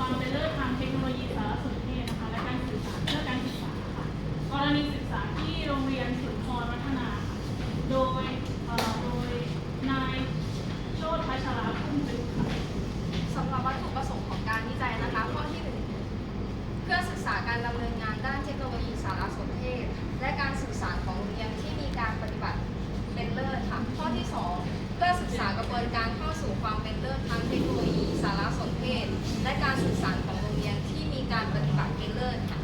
ความเป็นเลิศทางเทคโนโลยีสารสนเทศนะคะ และการสื่อสารเพื่อการศึกษาค่ะกรณีศึกษาที่โรงเรียนสุนทรวัฒนาค่ะโดยเอ่อโดยนายโชติพัชราพุ่มตึกค่ะ สำหรับวัตถุประสงค์ของการวิจัยนะคะข้อที่หนึ่งเพื่อศึกษาการดำเนินงานด้านเทคโนโลยีสารสนเทศ และการสื่อสารของโรงเรียนที่มีการปฏิบัติเป็นเลิศค่ะข้อที่สองเพื่อศึกษากระบวนการเข้าสู่ความเป็นเลิศทางเทคโนโลยี และการสื่อสารของโรงเรียนที่มีการปฏิบัติเป็นเลิศค่ะ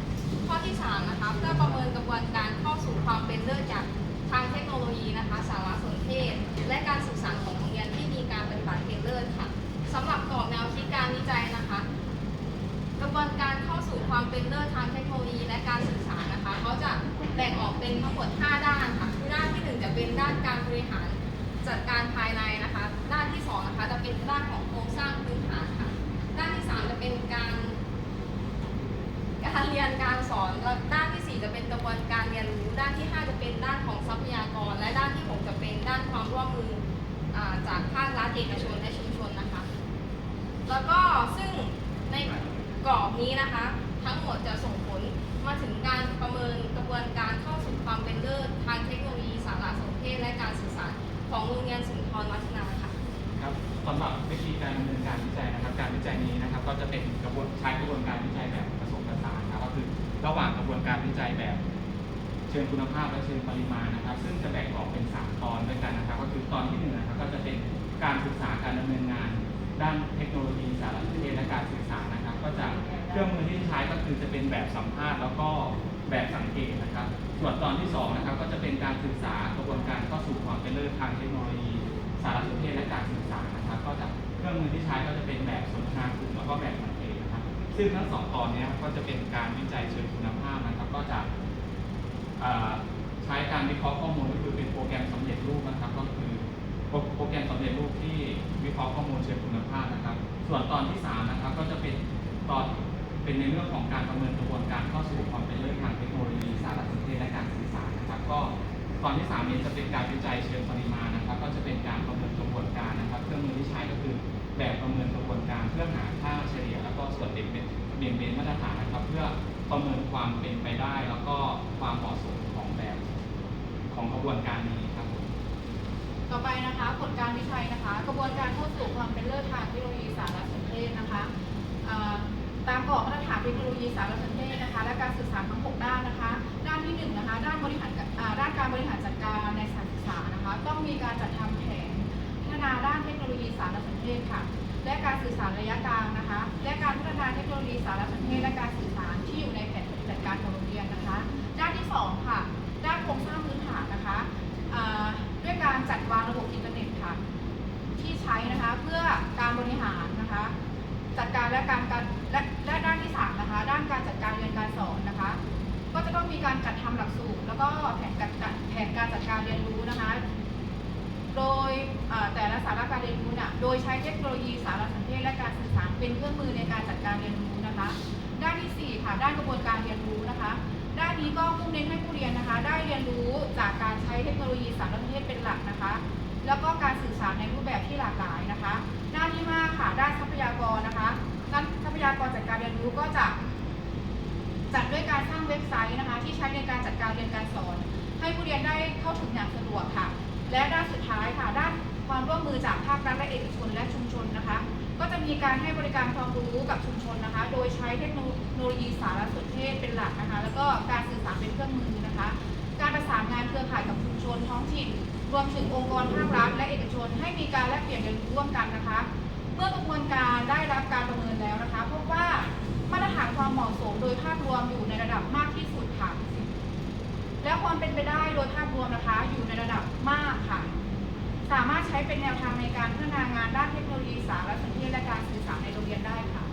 ข้อที่สามนะคะเพื่อประเมินกระบวนการเข้าสู่ความเป็นเลิศจากทางเทคโนโลยีนะคะ สารสนเทศ และการสื่อสารของโรงเรียนที่มีการปฏิบัติเป็นเลิศค่ะสำหรับกรอบแนวคิดการวิจัยนะคะ กระบวนการเข้าสู่ความเป็นเลิศทางเทคโนโลยี และการสื่อสารนะคะเขาจะแบ่งออกเป็นทั้งหมด 5 ด้านค่ะคือด้านที่ 1 จะเป็นด้านการบริหารจัดการภายในนะคะ ด้านที่ 2 การการเรียนการสอนและด้านทีสี่ 4 จะเป็นกระบวนการเรียนรู้ด้านที่ 5 จะเป็นด้านของทรัพยากร และด้านที่ 6 จะเป็นด้านความร่วมมืออจากภาครัฐเอกชนและชุมชนนะคะ แล้วก็ซึ่งในกรอบนี้นะคะ ทั้งหมดจะส่งผลมาถึงการประเมินกระบวนการเข้าสู่ความเป็นเลิศทางเทคโนโลยีสารสนเทศและการสื่อสารของโรงเรียนสุนทรวัฒนาค่ะครับสำหรับวิธีการ ดำเนินการวิจัยนะครับ การวิจัยนี้นะครับ ก็จะเป็นกระบวนใช้กระบวนการวิจัยแบบผสมผสานนะครับก็คือระหว่างกระบวนการวิจัยแบบ เชิงคุณภาพและเชิงปริมาณนะครับ ซึ่งจะแบ่งออกเป็น 3 ตอนด้วยกันนะครับ ก็คือตอนที่หนึ่งนะครับ ก็จะเป็นการศึกษาการดำเนินงาน ด้านเทคโนโลยีสารสนเทศและการสื่อสารนะครับ ก็จะเครื่องมือที่ใช้ก็คือจะเป็นแบบสัมภาษณ์แล้วก็แบบสังเกตนะครับ ส่วนตอนที่สองนะครับ ก็จะเป็นการศึกษากระบวนการเข้าสู่ความเป็นเลิศทางเทคโนโลยี สารสนเทศและการสื่อสารนะครับ ก็จะ รื่องมือที่ใช้ก็จะเป็นแบบสนทนากลุ่มแล้วก็แบบสังเกตนะครับ ซึ่งทั้งสองตอนนี้ก็จะเป็นการวิจัยเชิงคุณภาพนะครับ ก็จะใช้การวิเคราะห์ข้อมูลก็คือเป็นโปรแกรมสำเร็จรูปนะครับ ก็คือโปรแกรมสำเร็จรูปที่วิเคราะห์ข้อมูลเชิงคุณภาพนะครับ ส่วนตอนที่สามนะครับก็จะเป็นตอนเป็นในเรื่องของการประเมินกระบวนการเข้าสู่ความเป็นเลิศทางเทคโนโลยีสารสนเทศและการสื่อสารนะครับ ก็ตอนที่สามนี้จะเป็นการานะครับ เพื่อประเมินความเป็นไปได้ แล้วก็ความเหมาะสมของแบบของกระบวนการนี้ครับต่อไปนะคะผลการวิจัยนะคะ กระบวนการเข้าสู่ความเป็นเลิศทางเทคโนโลยีสารสนเทศนะคะตามกรอบมาตรฐานเทคโนโลยีสารสนเทศนะคะ และการสื่อสารทั้ง 6 ด้านนะคะ ด้านที่1นงนะคะด้านบริหารด้านการบริหารจัดการในสานศึกษานะคะ ต้องมีการจัดทำแผนพัฒนาด้านเทคโนโลยีสารสนเทศค่ะ และการสื่อสารระยะกลาง และการพัฒนาเทคโนโลยีสารสนเทศและการสื่อสารที่อยู่ในแผนปฏิบัติการของโรงเรียนนะคะ ด้านที่สองค่ะ ด้านโครงสร้างพื้นฐานนะคะด้วยการจัดวางระบบอินเทอร์เน็ตค่ะที่ใช้นะคะเพื่อการบริหารนะคะจัดการและการการและและด้านที่สามนะคะด้านการจัดการเรียนการสอนนะคะ ก็จะต้องมีการจัดทำหลักสูตร แล้วก็แผนการจัดแผนการจัดการเรียนรู้นะคะ โดยเอ่อแต่ละ สาระการเรียนรู้เนี่ยโดยใช้เทคโนโลยีสารสนเทศและการสื่อสารเป็นเครื่องมือในการจัดการเรียนรู้นะคะ ด้านที่สี่ค่ะ ด้านกระบวนการเรียนรู้นะคะ ด้านนี้ก็มุ่งเน้นให้ผู้เรียนนะคะ ได้เรียนรู้จากการใช้เทคโนโลยีสารสนเทศเป็นหลักนะคะ แล้วก็การสื่อสารในรูปแบบที่หลากหลายนะคะ ด้านที่ห้าค่ะ ด้านทรัพยากรนะคะด้านทรัพยากรจัดการเรียนรู้ก็จะจัดด้วยการสร้างเว็บไซต์นะคะ ที่ใช้ในการจัดการเรียนการสอน ให้ผู้เรียนได้เข้าถึงอย่างสะดวกค่ะ และด้านสุดท้ายค่ะด้านความร่วมมือจากภาครัฐและเอกชนและชุมชนนะคะ ก็จะมีการให้บริการความรู้กับชุมชนนะคะ โดยใช้เทคโนโลยีสารสนเทศเป็นหลักนะคะ แล้วก็การสื่อสารเป็นเครื่องมือนะคะ การประสานงานเครือข่ายกับชุมชนท้องถิ่น รวมถึงองค์กรภาครัฐและเอกชน ให้มีการแลกเปลี่ยนเรียนรู้ร่วมกันนะคะ เมื่อกระบวนการได้รับการประเมินแล้วนะคะพบว่า ความเป็นไปได้โดยภาพรวมนะคะ อยู่ในระดับมากค่ะ สามารถใช้เป็นแนวทางในการพัฒนางานด้านเทคโนโลยีสารสนเทศและการสื่อสารในโรงเรียนได้ค่ะ